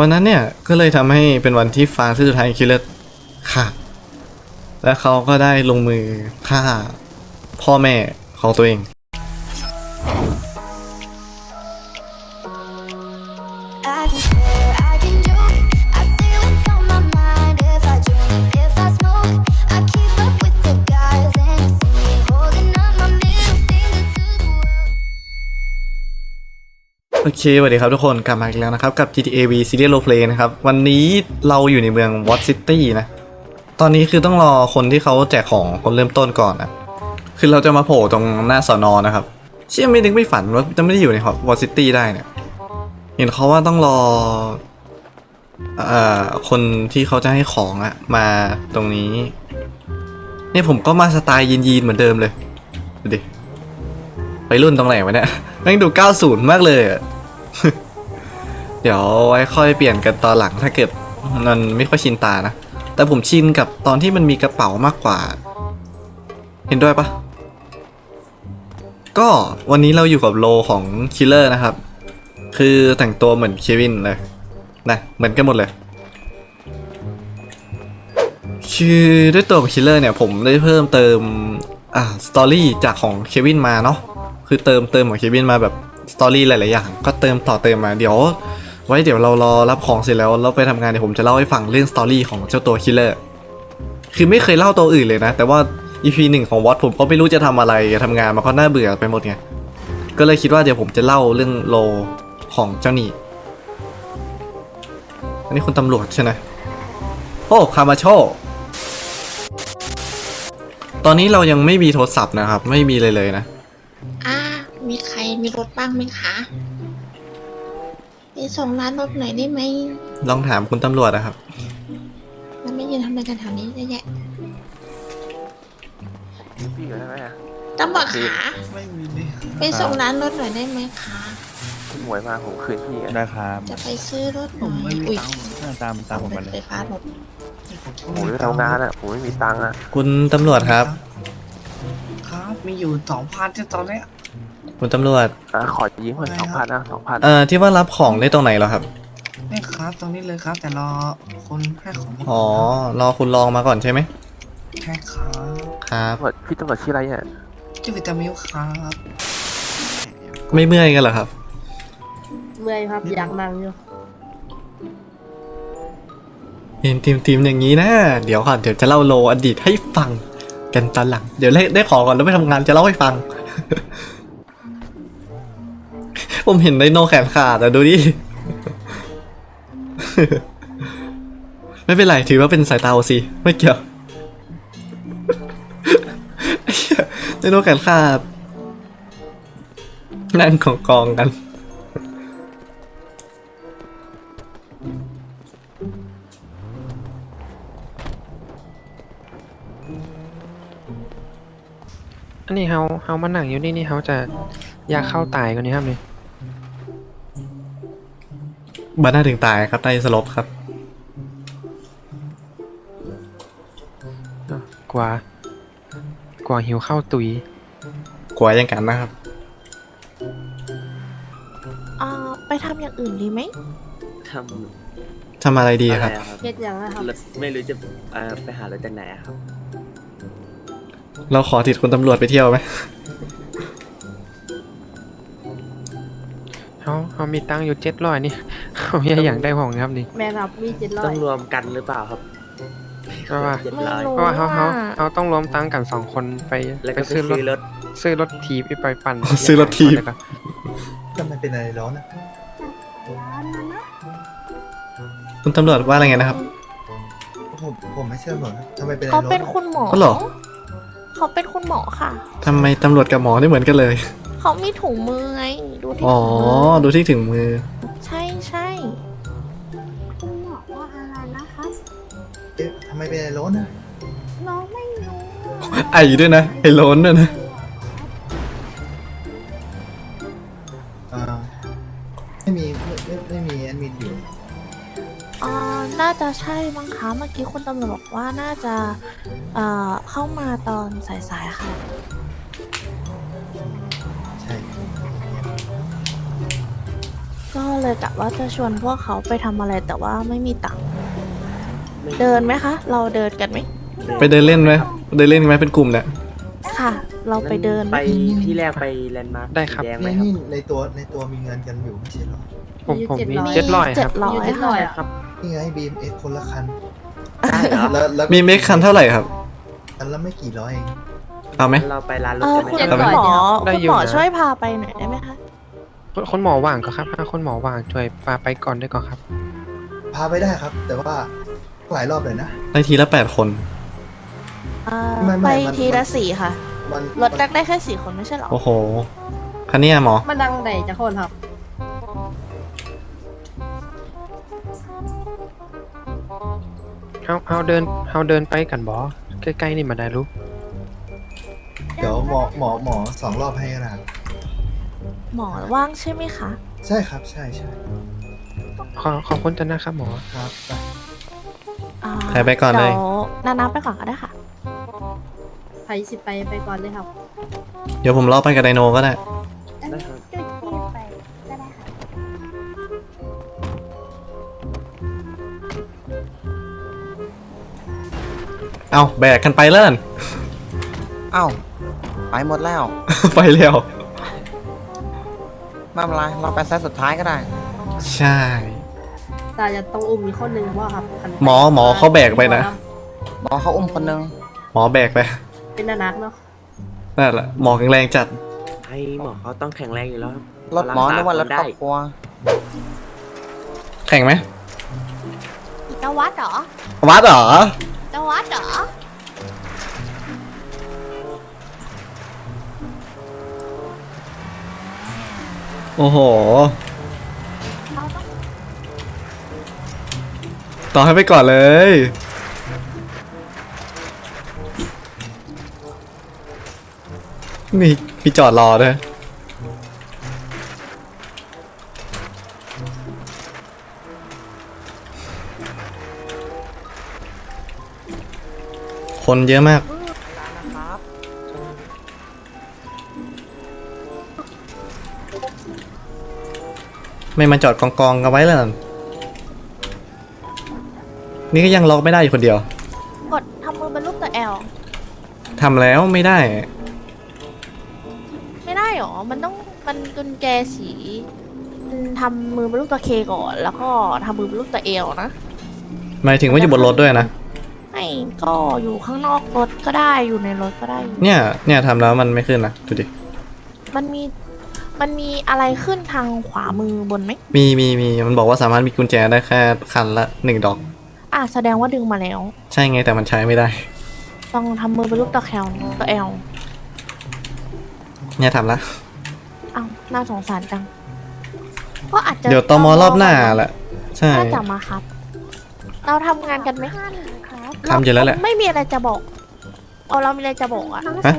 วันนั้นเนี่ยก็เลยทำให้เป็นวันที่ฟางสุดท้ายคิลเลอร์ขาดและเขาก็ได้ลงมือฆ่าพ่อแม่ของตัวเอง โอเคสวัสดีครับทุกคนกลับมาอีกแล้วนะครับ กับ GTA V Serial Roleplay นะครับ วันนี้เราอยู่ในเมือง Wat City นะ ตอนนี้คือต้องรอคนที่เขาแจกของคนเริ่มต้นก่อนนะ คือเราจะมาโผล่ตรงหน้าสอนอนะครับ เชื่อไม่นึกไม่ฝันว่าจะไม่ได้อยู่ใน Wat City ได้เนี่ย เห็นเขาว่าต้องรอเอ่อคนที่เขาจะให้ของอะมาตรงนี้ เนี่ยผมก็มาสไตล์ยีนๆเหมือนเดิมเลยดูดิไปรุ่นตรงไหนวะเนี่ยแม่งดู 90 มากเลยอะ เดี๋ยวไว้ค่อยเปลี่ยนกันตอนหลังถ้าเกิดมันไม่ค่อยชินตานะ แต่ผมชินกับตอนที่มันมีกระเป๋ามากกว่า เห็นด้วยปะก็วันนี้เราอยู่กับโลของคิลเลอร์นะครับ คือแต่งตัวเหมือนเควินเลยนะเหมือนกันหมดเลย คือด้วยตัวของคิลเลอร์เนี่ยผมได้เพิ่มเติมอ่าสตอรี่จากของเควินมาเนาะคือเติมเติมของเควินมาแบบ สตอรี่หลาย ๆ อย่าง ก็เติมต่อเติมมาเดี๋ยว ไว้เดี๋ยวเรารอรับของเสร็จแล้วเราไปทำงานเดี๋ยวผมจะเล่าให้ฟังเรื่องสตอรี่ของเจ้าตัวคิลเลอร์คือไม่เคยเล่าตัวอื่นเลยนะ แต่ว่า EP หนึ่งของวอตผมก็ไม่รู้จะทำอะไรทำงานมันก็น่าเบื่อไปหมดไงก็เลยคิดว่าเดี๋ยวผมจะเล่าเรื่องโลของเจ้าหนี่อันนี้คุณตำรวจใช่ไหมโอ้คามาโชตอนนี้เรายังไม่มีโทรศัพท์นะครับ ไม่มีเลยเลยนะอ่า มีใครมีรถบ้างไหมคะไปส่งร้านรถหน่อยได้ไหมลองถามคุณตำรวจนะครับ แล้วไม่ยืนทำอะไรกันแถวนี้เยอะแยะพี่อยู่ได้ไหมอะตำรวจขาไม่มีเลยไปส่งร้านรถหน่อยได้ไหมคะ พี่หมวยมาผมคืนพี่อะได้ครับจะไปซื้อรถหผน่อมไม่ยมีอุ้ยตังค์ตามตามผมมาเลไฟย ฟ้าหมดผมไม่ทำงานอะผมไม่มีตังค์อะคุณตำรวจครับ ครับ มีอยู่สองพันที่ตอนเนี้ย คุณตำรวจ อะขอยืมเงินสองพันนะสองพันเอ่อที่ว่ารับของได้ตรงไหนเหรอครับนี่ครับตรงนี้เลยครับ แต่รอคนให้ของมาอ๋อ รอคุณลองมาก่อนใช่ไหมใช่ครับครับ ตำรวจพี่ตำรวจชื่ออะไรเนี่ยชื่อวิตามิลครับไม่เมื่อยกันเหรอครับ เมื่อยครับอยากนั่งอยู่เห็นทีมทีมอย่างนี้นะ เดี๋ยวก่อนเดี๋ยวจะเล่าโลอดีตให้ฟัง กันตอนหลัง เดี๋ยวได้ได้ของก่อนแล้วไปทำงานจะเล่าให้ฟัง ผมเห็นไดโนแขนขาดอะดูดิ ไม่เป็นไรถือว่าเป็นสายตาโอซีไม่เกี่ยวไอ้เหี้ยไดโนแขนขาดนั่งของกองกันอันนี้เฮาเฮามาหนังอยู่นี่นี่เฮาจะอยากเข้าตายกันนี่ครับนี่ บ้านหน้าถึงตายครับใต้สลบครับอ้าวกว่ากว่าหิวข้าวตุย กลัวอย่างกันนะครับ อ่าไปทำอย่างอื่นดีไหมทำทำอะไรดีอะไรครับอะครับเฮ็ดอย่างนะครับรถไม่รู้จะเอ่อไปหารถจากไหนอะครับ เราขอติดคุณตำรวจไปเที่ยวไหมเฮาเฮามีตังค์อยู่เจ็ดร้อยนี่ เฮาอยากอยากได้ของครับนี่แม่ครับมีเจ็ดร้อต้อยงรวมกันหรือเปล่าครับเพราะว่าเจ็ดไม่ร้อยรู้เพราะว่าเฮาเฮาว่าเฮาต้องรวมตังค์กันสองคนไปแล้วไปก็ไปซื้อรถซื้อรถซื้อรถทีบไปปั่นซื้อรถถีบแล้วก็ทำไมเป็นอะไรร้อนอะคุณตำรวจว่าอะไรไงนะครับ ผมผมไม่ใช่ตำรวจนะทำไมเป็นเขาไอ้รถเป็นคุณหมออ๋อเหรอ เขาเป็นคุณหมอค่ะ ทำไมตำรวจกับหมอไม่เหมือนกันเลย เขามีถุงมือไง ดูที่อ๋อ ถุงมือดูที่ถึงมือ ใช่ใช่ เอ๊ะทำไมเป็นไอ้รถนะน้องไม่รู้ไอด้วยนะไอโลนด้วยนะอ่าไม่มีไม่ไม่ไม่มีแอดมินอยู่อ่าน่าจะใช่มั้งคะเมื่อกี้คุณตำรวจบอกว่าน่าจะเอ่อเข้ามาตอนสายๆค่ะ ใช่ก็เลยกะว่าจะชวนพวกเขาไปทำอะไรแต่ว่าไม่มีตังค์ไม่ เดินไหมคะ เราเดินกันไหมไปเดินเล่นไหมเดินเล่นไหมเป็นกลุ่มเนี่ยค่ะ เราไปเดินไหมไปที่แรกไปแลนด์มาร์คได้ครับ สีแดงไหมนี่ครับ นี่ในตัวในตัวมีเงินกันอยู่ไม่ใช่เหรอ ผมผมมีมีเจ็ดร้อยคเจ็รับดร้อยอยู่เจ็ดร้อยค่ะอะครับนี่ไง BMX คนละคันได้เหรอแล้วแล้วมีเมคคันเท่าไหร่ครับ คันละไม่กี่ร้อยเองเอาไหมเราไปร้านรถเออกันไหมคุณครับ หมอได้คุณอยู่หมอนะ ช่วยพาไปหน่อยได้ไหมคะคนคนหมอว่างก็ครับถ้าคนหมอว่างช่วยปาไปก่อนได้ก่อนครับ พาไปได้ครับ แต่ว่า หลายรอบเลยนะ ได้ทีละแปดคนเอ่อไม่ไม่ไปมัน ทีละสี่ค่ะ มันรถแรกได้แค่สี่คนไม่ใช่เหรอ โอ้โห คันเนี้ยหมอมาดังไหนจะคนครับ เฮาเฮาเดินเฮาเดินไปกันบอใกล้ๆนี่มาได้รู้เดี๋ยวหมอหมอหมอสองรอบให้นะหมอว่างใช่ไหมคะ ใช่ครับ ใช่ใช่ขอขอบคุณจันนะครับหมอ ครับไปอ่าใครไปก่อนเลย ดี๋วนานาไปก่อนก็ได้ค่ะไผสิไปไปก่อนเลยครับเดี๋ยวผมรอไปกับไดโนก็ได้ได้ครับไปก็ได้ค่ะเอาแบกกันไปเล่น เอ้าไปหมดแล้ว ไปเร็ว ไม่เป็นไร เราไปเซตสุดท้ายก็ได้ ใช่ แต่จะต้องอุ้มอีกคนหนึ่งว่าครับคันหมอหมอเขาแบกไปนะ หมอเขาอุ้มคนนึงหมอแบกไปเป็นนานักเนาะนั่นแหละหมอแข็งแรงจัดให้หมอเขาต้องแข็งแรงอยู่แล้วครับรถหมอนึกว่ารถได้ครอบครัวแข่งไหมจะวัดเหรอวัดเหรอจะวัดเหรอโอ้โห ต่อให้ไปก่อนเลย นี่มีจอดรอด้วยคนเยอะมาก ไม่มาจอดกองกองๆกันไว้เลย นี่ก็ยังล็อกไม่ได้อยู่คนเดียวกดทำมือเป็นรูปตัวแอลทำแล้วไม่ได้ ไม่ได้หรอ มันต้องมันกุญแจสีมันทำมือเป็นรูปตัวเคก่อน แล้วก็ทำมือเป็นรูปตัวเอลนะหมายถึงว่าอยู่บนรถด้วยนะไม่ก็อยู่ข้างนอกรถก็ได้อยู่ในรถก็ได้อยู่เนี่ยเนี่ยทำแล้วมันไม่ขึ้นนะดูดิมันมีมันมีอะไรขึ้นทางขวามือบนไหมมีมีมีมันบอกว่าสามารถมีกุญแจได้แค่คันละหนึ่งดอก อะแสดงว่าดึงมาแล้ว ใช่ไงแต่มันใช้ไม่ได้ ต้องทำมือเป็นรูปตัวแคลตัวแอลเนี่ยทำละอ้าวน่าสงสารจัง ก็อาจจะเดี๋ยวตมรอบหน้าแหละใช่ น่าจะมาครับ เราทำงานกันไหมทำอยู่แล้วแหละ ไม่มีอะไรจะบอกเอาเรามีอะไรจะบอกอะฮะ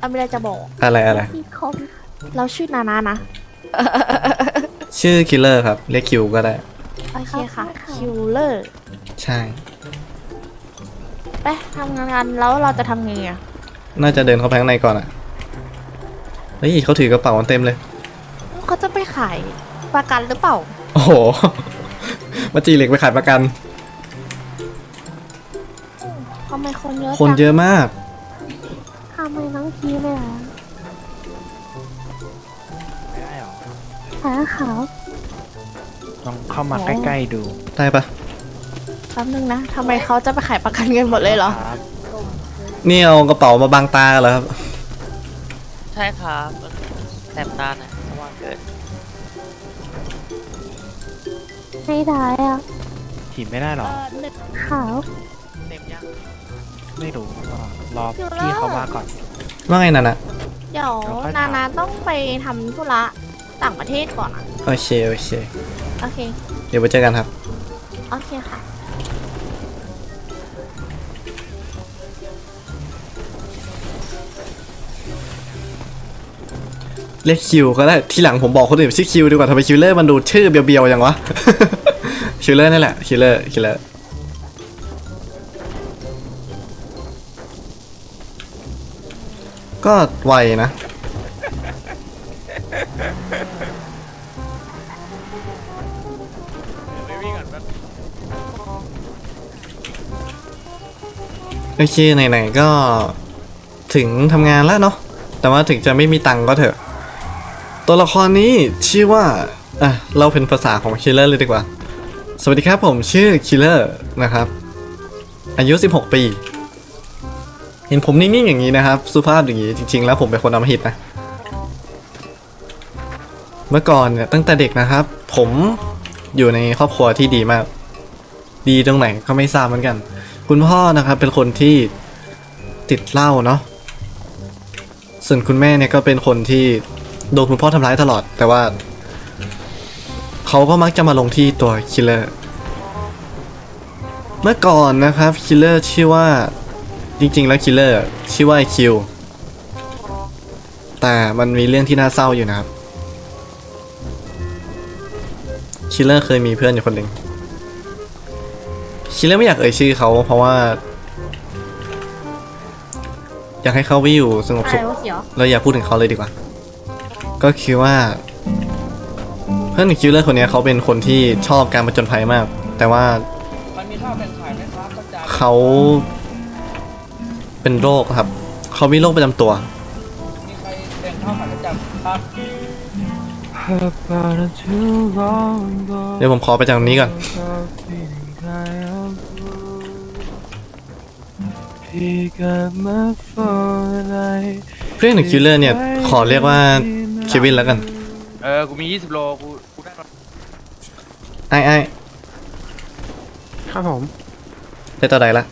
เรามีอะไรจะบอก อะไรอะไร เราชื่อนานานะ ชื่อคิลเลอร์ครับ เรียกคิวก็ได้ โอเคค่ะ คิวเลอร์ ใช่ ไปทำงานกันแล้วเราจะทำไงอะน่าจะเดินเข้าไปข้างในก่อนอะเฮ้ยเขาถือกระเป๋ากันเต็มเลย เขาจะไปขายประกันหรือเปล่า โอ้โห มาจีเหล็กไปขายประกัน ทำไมคนเยอะคนเยจังอะมาก ทำไมน้องคีเลยอะไม่ได้หรอขาขาวลองเข้ามาใกล้ๆดู ได้ปะ แป๊บนึงนะทำไมเขาจะไปขายประกันกันหมดเลยเหรอ ครับนี่เอากระเป๋ามาบังตาเหรอครับ ใช่ครับแสบตาหน่อยเพราะว่าเกิดไม่ได้อะ ถีบไม่ได้หรอ ขาว เต็มยังไม่รู้รออยู่แล้วพี่เขามาก่อน ว่าไงนั่นอะเดี๋ยวเดี๋ยวค่อยนาถาม นาต้องไปทำธุระต่างประเทศก่อนอะโอเค โอเค โอเค เดี๋ยวไปเจอกันครับ โอเคค่ะ เรียกคิวก็ได้ทีหลังผมบอกคนอื่นชื่อคิวดีกว่าทำไมคิวเลอร์มันดูชื่อเบียวๆอย่างวะ คิวเลอร์นี่แหละคิวเลอร์คิวเลอร์ก็ไวนะ โอเคไหนๆก็ถึงทำงานแล้วเนาะแต่ว่าถึงจะไม่มีตังก็เถอะ ตัวละครนี้ชื่อว่าอะเราเป็นภาษาของคิลเลอร์เลยดีกว่า สวัสดีครับผมชื่อคิลเลอร์นะครับ อายุ 16 ปี เห็นผมนิ่งๆอย่างนี้นะครับ สุภาพอย่างนี้จริง ๆ แล้วผมเป็นคนอำมหิตนะ เมื่อก่อนเนี่ยตั้งแต่เด็กนะครับ ผมอยู่ในครอบครัวที่ดีมาก ดีตรงไหนก็ไม่ทราบเหมือนกัน คุณพ่อนะครับเป็นคนที่ติดเหล้าเนาะส่วนคุณแม่เนี่ยก็เป็นคนที่ โดนคุณพ่อทำร้ายตลอด แต่ว่า เขาก็มักจะมาลงที่ตัวคิลเลอร์เมื่อก่อนนะครับคิลเลอร์ชื่อว่าจริงๆ แล้วคิลเลอร์ชื่อว่าไอคิวแต่มันมีเรื่องที่น่าเศร้าอยู่นะครับคิลเลอร์เคยมีเพื่อนอยู่คนหนึ่งคิลเลอร์ไม่อยากเอ่ยชื่อเขาเพราะว่า อยากให้เขาไปอยู่สงบอะสุไรขวะเขียวเราอย่าพูดถึงเขาเลยดีกว่า ก็คือว่า เพื่อนคิลเลอร์คนนี้เขาเป็นคนที่ชอบการผจญภัยมาก แต่ว่าเขาเป็นโรคครับ เขามีโรคประจำตัวเดี๋ยวผมขอไปจากตรงนี้ก่อนเพื่อนของคิลเลอร์เนี่ย ขอเรียกว่า เควินแล้วกันเออ กูมี 20 โล กู กูได้ไอ้ไอ้ครับผม ได้ตัวใดละ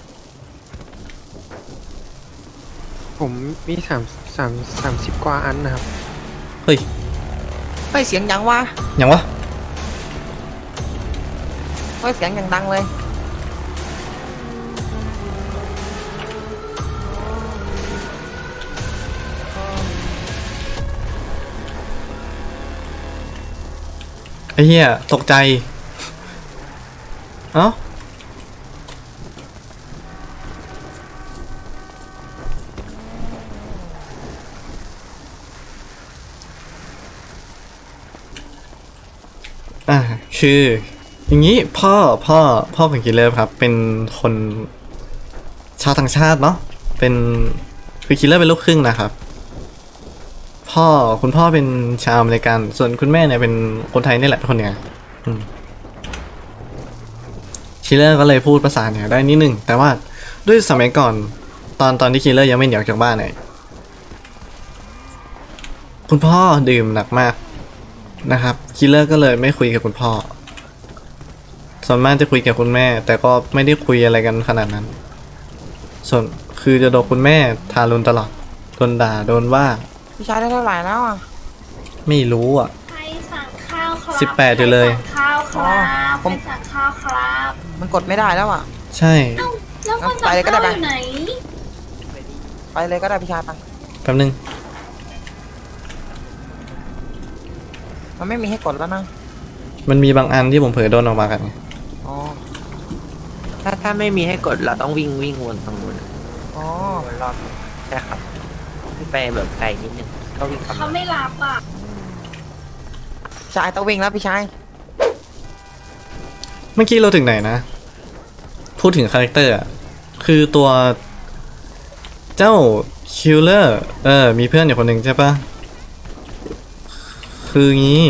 ผมมีสามสามสามสิบกว่าอันนะครับ เฮ้ยเฮ้ยเสียงยังวะยังวะเฮ้ยเสียงยังดังเลย ไอ้เหี้ยตกใจ เอ้าอ่าคือ อย่างนี้พ่อพ่อพ่อของกิเลอร์ครับ เป็นคนชาวต่างชาติเนาะเป็นคือกิเลอร์เป็นลูกครึ่งนะครับ พ่อคุณพ่อเป็นชาวอเมริกัน ส่วนคุณแม่เนี่ยเป็นคนไทยนี่แหละคนเนืออืมคิลเลอร์ก็เลยพูดภาษาเหนือได้นิดนึง แต่ว่าด้วยสมัยก่อน ตอนตอนที่คิลเลอร์ยังไม่หนีออกจากบ้านเนี่ยคุณพ่อดื่มหนักมากนะครับคิลเลอร์ก็เลยไม่คุยกับคุณพ่อส่วนมากจะคุยกับคุณแม่ แต่ก็ไม่ได้คุยอะไรกันขนาดนั้น ส่วนคือจะโดนคุณแม่ทารุณตลอดโดนด่าโดนว่า พี่ชายได้เท่าไหร่แล้วอะไม่รู้อะ ใครสั่งข้าวครับสิบแปดอยู่เลย ใครสั่งข้าวครับผมใครสั่งข้าวครับมันกดไม่ได้แล้วอะ ใช่แล้วคนไปสั่งเลยก็ได้ข้าวปะอยู่ไหนไปเลยก็ได้พี่ชายไปแป๊บนึง มันไม่มีให้กดแล้วนะมันมีบางอันที่ผมเผลอโดนออกมากันไงอ๋อถ้าถ้าไม่มีให้กดเราต้องวิ่งวิ่งวนตรงนู้นอ๋อ มันรอบใช่ครับที่ ไปแบบไกลนิดนึงก็วิ่งกลับเขามาไม่รับอะพี่ชายต้องวิ่งแล้วพี่ชายเมื่อกี้เราถึงไหนนะ พูดถึงคาแรคเตอร์อะคือตัว เจ้าคิลเลอร์เออ มีเพื่อนอยู่คนหนึ่งใช่ปะคืองี้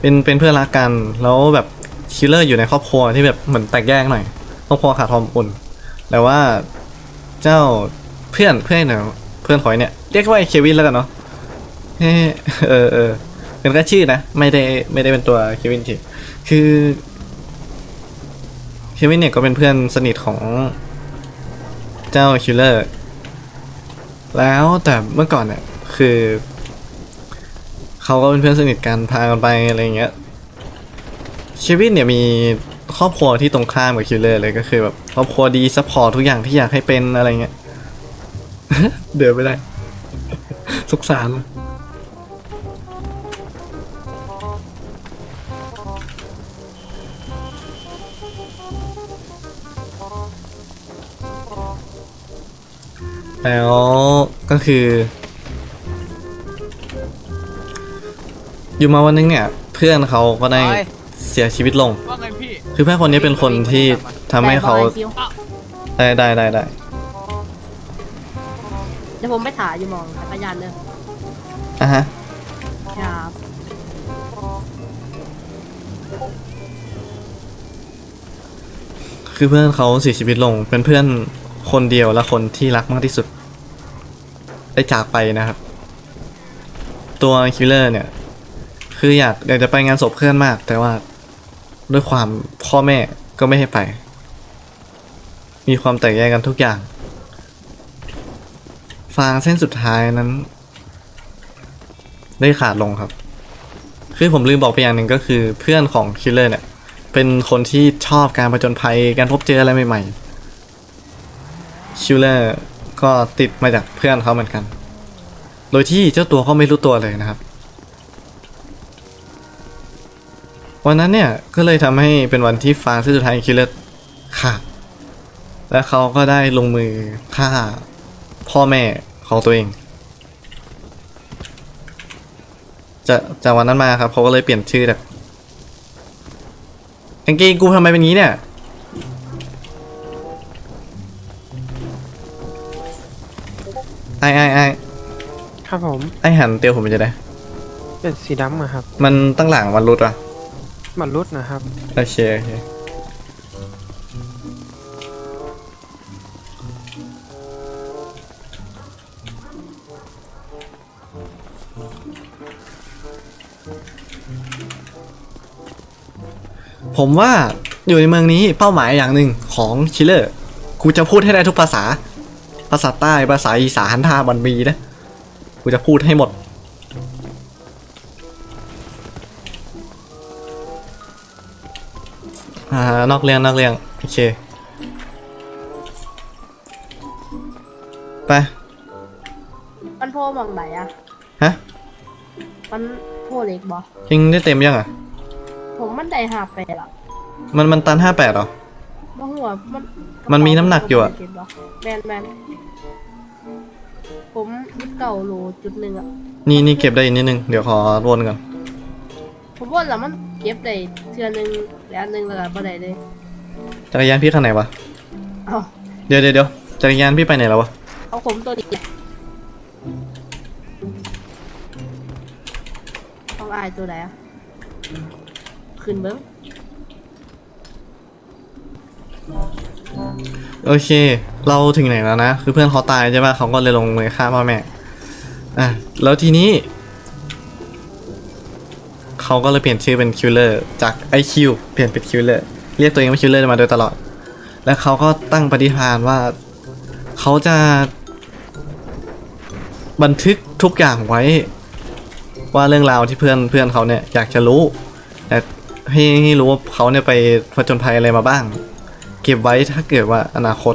เป็นเป็นเพื่อนรักกัน แล้วแบบคิลเลอร์อยู่ในครอบครัวที่แบบเหมือนแตกแยกหน่อย ครอบครัวขาดความอบอุ่นแต่ว่าเจ้าเพื่อนเพื่อนเนี่ยเพื่อนขอยเนี่ยเรียกว่าเควินแล้วกันเนาะเออเออเป็นแค่ชื่อนะไม่ได้ไม่ได้เป็นตัวเควินจริงคือเควินเนี่ยก็เป็นเพื่อนสนิทของเจ้าคิลเลอร์แล้วแต่เมื่อก่อนเนี่ยคือเขาก็เป็นเพื่อนสนิทกันพากันไปอะไรเงี้ยเควินเนี่ยมีครอบครัวที่ตรงข้ามกับคิลเลอร์เลยก็คือแบบครอบครัวดีซัพพอร์ตทุกอย่างที่อยากให้เป็นอะไรเงี้ย เดือดไปได้สงสารแล้วก็คือ อยู่มาวันนึงเนี่ย เพื่อนเขาก็ได้เสียชีวิตลง ว่าไงพี่คือเพื่อนคนนี้เป็นคนที่ทำให้เขาได้บอยฟิวได้ได้ได้ได้ เดี๋ยวผมไปถ่ายอยู่หมองจักรยานเด้ออะฮะ ครับคือเพื่อนเขาเสียชีวิตลงเป็นเพื่อนคนเดียวและคนที่รักมากที่สุด ได้จากไปนะครับ ตัวคิลเลอร์เนี่ย คืออยากอยากจะไปงานศพเพื่อนมาก แต่ว่าด้วยความพ่อแม่ก็ไม่ให้ไป มีความแตกแยกกันทุกอย่าง ฟางเส้นสุดท้ายนั้น ได้ขาดลงครับ คือผมลืมบอกไปอย่างหนึ่งก็คือเพื่อนของคิลเลอร์เนี่ย เป็นคนที่ชอบการผจญภัยการพบเจออะไรใหม่ๆคิลเลอร์ก็ติดมาจากเพื่อนเขาเหมือนกัน โดยที่เจ้าตัวเขาไม่รู้ตัวเลยนะครับวันนั้นเนี่ยก็เลยทำให้เป็นวันที่ฟางที่สุดท้ายคิลเลอร์ขาดและเขาก็ได้ลงมือฆ่า พ่อแม่ของตัวเองจะจากวันนั้นมาครับเขาก็เลยเปลี่ยนชื่อจากกางเกงกูทำไมเป็นงี้เนี่ยไอไอไอครับผมไอหันเตียวผมมันจะได้เป็นสีดำอะครับ มันตั้งหลังมันรุดอะมันรุดนะครับ โอเค โอเค ผมว่าอยู่ในเมืองนี้เป้าหมายอย่างหนึ่งของชิลเลอร์กูจะพูดให้ได้ทุกภาษา ภาษาใต้ภาษาอีสานท่าบันบีนะกูจะพูดให้หมด อ่านอกเรื่องนอกเรื่องโอเคไปมันโพหมองไหนอะฮะมันโพเล็กบอยังได้เต็มยังอะ ผมมันได้หาไปละ มันมันตันห้าแปดหรอ บ่หัวมันมันมีน้ำหนักอยู่อะ แมนแมนผมยึดเก่าโลจุดหนึ่งอะนี่นี่เก็บได้อีกนิดนึง เดี๋ยวขอวนก่อน ผมว่าแล้วมันเก็บได้เทือหนึงแล้วอันหนึงแล้วก็บ่ได้เลยจักรยานพี่คันไหนวะ เอาเดี๋ยวเดี๋ยวเดี๋ยวจักรยานพี่ไปไหนแล้ววะ เอาผมตัวนี้ต้องอายตัวไหนอะขึ้นเบิ้ง โอเค เราถึงไหนแล้วนะ คือเพื่อนเขาตายใช่ป่ะเขาก็เลยลงมือฆ่าพ่อแม่ อะ แล้วทีนี้ เขาก็เลยเปลี่ยนชื่อเป็นคิลเลอร์จาก IQ เปลี่ยนเป็นคิลเลอร์เรียกตัวเองว่าคิลเลอร์มาโดยตลอด และเขาก็ตั้งปฏิฐานว่า เขาจะ บันทึกทุกอย่างไว้ ว่าเรื่องราวที่เพื่อนเพื่อนเขาเนี่ยอยากจะรู้ แต่ให้ให้รู้ว่าเขาเนี่ยไปผจญภัยอะไรมาบ้าง ก็บไว้ถ้าเกิดว่าอนาคต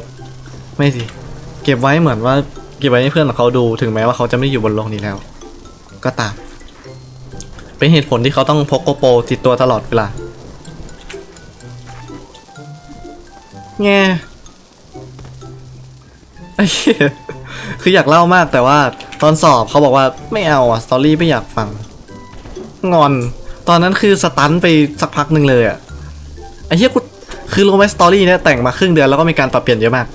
ไม่สิ เก็บไว้เหมือนว่าเก็บไว้ให้เพื่อนของเขาดูถึงแม้ว่าเขาจะไม่อยู่บนโลกนี้แล้ว ก็ตาม เป็นเหตุผลที่เขาต้องพกโกโปรติดตัวตลอดเวลาแง่ไอ้เฮียคืออยากเล่ามากแต่ว่าตอนสอบเขาบอกว่าไม่เอาอะสตอรี่ไม่อยากฟัง งอน ตอนนั้นคือสตันไปสักพักหนึ่งเลยอะไอ้เหี้ยกู คือรู้ไหมสตอรี่เนี่ยแต่งมาครึ่งเดือนแล้วก็มีการปรับเปลี่ยนเยอะมาก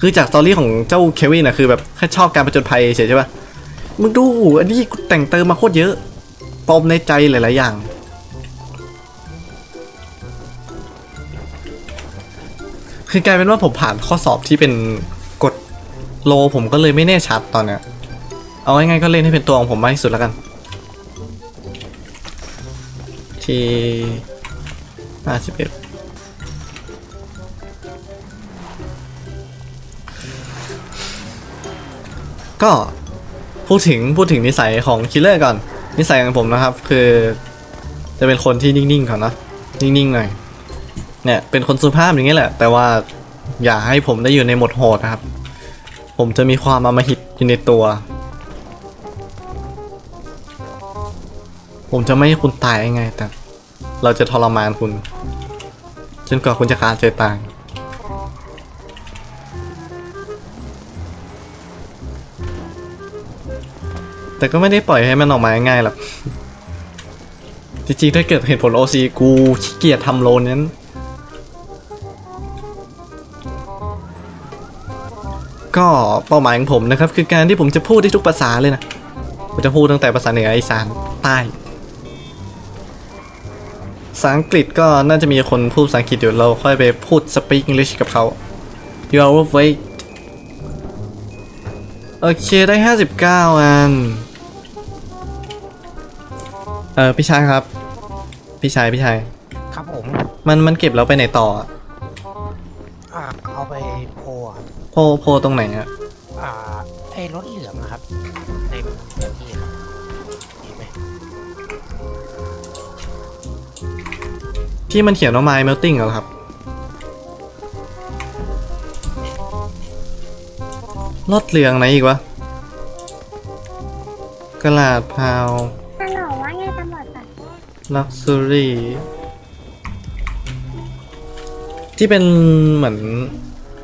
คือจากสตอรี่ของเจ้าเควินนะคือแบบแค่ชอบการประจนภัยเฉยใช่ปะมึงดูอันนี้แต่งเติมมาโคตรเยอะปมในใจหลาย ๆ อย่าง คือกลายเป็นว่าผมผ่านข้อสอบที่เป็นกฎโลผมก็เลยไม่แน่ชัดตอนเนี้ยเอาง่ายๆก็เล่นให้เป็นตัวของผมมากที่สุดแล้วกัน ที่ ห้าสิบเอ็ดก็พูดถึงพูดถึงนิสัยของคิลเลอร์ก่อน นิสัยของผมนะครับ คือจะเป็นคนที่นิ่งๆก่อนนะนิ่งๆหน่อยเนี่ยเป็นคนสุภาพอย่างเงี้ยแหละ แต่ว่าอย่าให้ผมได้อยู่ในหมดโหดนะครับ ผมจะมีความอมหิตอยู่ในตัว ผมจะไม่ให้คุณตายยังไงแต่ เราจะทรมานคุณ จนกว่าคุณจะขาดใจตายแต่ก็ไม่ได้ปล่อยให้มันออกมาง่ายๆหรอกจริงๆ ถ้าเกิดเหตุผล OC กูขี้เกียจทำโลนนั้น ก็เป้าหมายของผมนะครับ คือการที่ผมจะพูดได้ทุกภาษาเลยนะ ผมจะพูดตั้งแต่ภาษาเหนืออีสานใต้ ษาอังกฤษก็น่าจะมีคนพูดภาษาอังกฤษอยู่เราค่อยไปพูด speak English กับเขา you are wait โอเคได้ 59 อัน เออพี่ชายครับ พี่ชายพี่ชาย ครับผม มันมันเก็บแล้วไปไหนต่ออะอ่าเอาไปโพอะโพโพตรงไหนอะอ่าไอ้รถเหลืองนะ ที่มันเขียนว่า my melting เหรอครับรถเหลืองไหนอีกวะกระลาดพาวฮัลโหลว่าไงตำรวจจับลักซ์รี่ที่เป็นเหมือน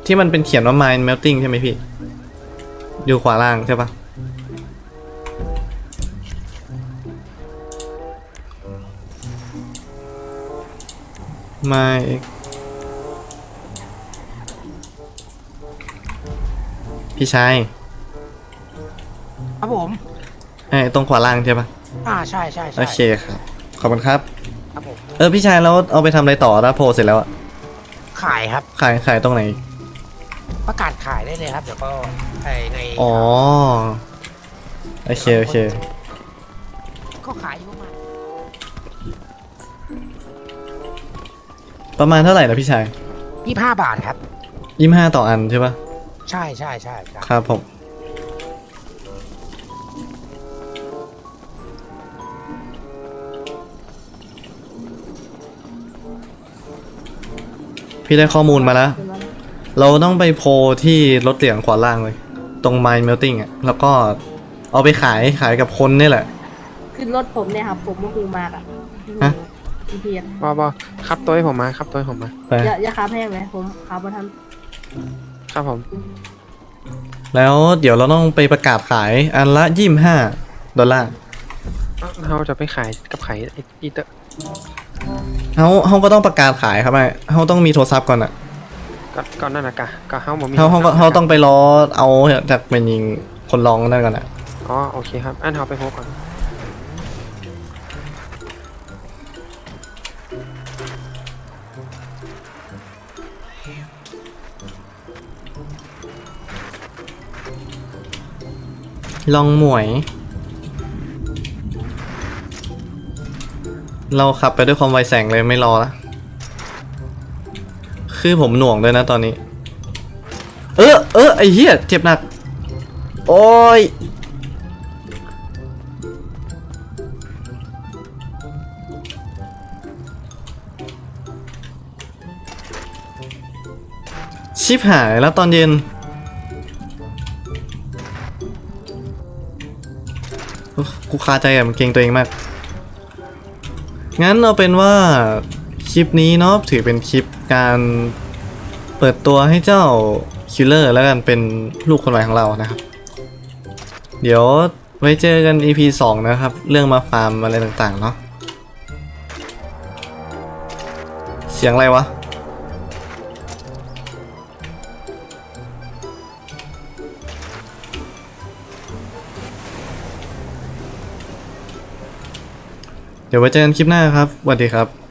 ที่มันเป็นเขียนว่า my melting ใช่ไหมพี่ อยู่ขวาล่างใช่ปะ my พี่ชายครับผมไอ้ตรงขวาล่างใช่ปะอ่าใช่ใช่ใช่โอเคครับ ขอบคุณครับ ครับผมเออพี่ชายแล้วเอาไปทำอะไรต่อถ้าโพสเสร็จแล้วอะขายครับ ขายขายตรงไหน ประกาศขายได้เลยครับ เดี๋ยวก็ไอในอ๋อ โอเคโอเค ก็ขาย ประมาณประมาณเท่าไหร่นะพี่ชายยี่ห้าบาทครับยี่ห้าต่ออันใช่ปะใช่ใช่ใช่ใช่ครับผมพี่ได้ข้อมูลมาแล้ว เราต้องไปโพลที่รถเหลืองขวาล่างเลย ตรง My Melting อะ แล้วก็เอาไปขายขายกับคนนี่แหละ ขึ้นรถผมเนี่ยครับ ผมก็คือมากอะฮะ พี่เพียรบอบอขับตัวให้ผมมาขับตัวให้ผมมาไป อย่าอย่าขับแห้งเลยผมขับมาทันครับผมแล้วเดี๋ยวเราต้องไปประกาศขายอันละยี่ห้าดอลลาร์เอ้าเราจะไปขายกับขายไอ้อีเตอร์เขาเขาก็ต้องประกาศขายครับไอ้เขาต้องมีโทรศัพท์ก่อนอะก็ก็นั่นนะกะก็เฮาบ่มีเขาเขาก็เขาต้องไปรอเอาจากเป็นยิงคนร้องนั่นก่อนอะอ๋อโอเคครับอันเฮาไปโพสก่อน ลองหมวย เราขับไปด้วยความไวแสงเลยไม่รอละคือผมหน่วงด้วยนะตอนนี้ เออเออไอ้เหี้ยเจ็บหนัก โอ้ยชิบหายแล้วตอนเย็น คาใจกับเกงตัวเองมาก งั้นเอาเป็นว่าคลิปนี้เนาะถือเป็นคลิปการเปิดตัวให้เจ้าคิลเลอร์แล้วกันเป็นลูกคนใหม่ของเรานะครับ เดี๋ยวไว้เจอกัน EP 2 นะครับ เรื่องมาฟาร์มอะไรต่างๆเนาะเสียงอะไรวะ เดี๋ยวไว้เจอกันคลิปหน้าครับสวัสดีครับ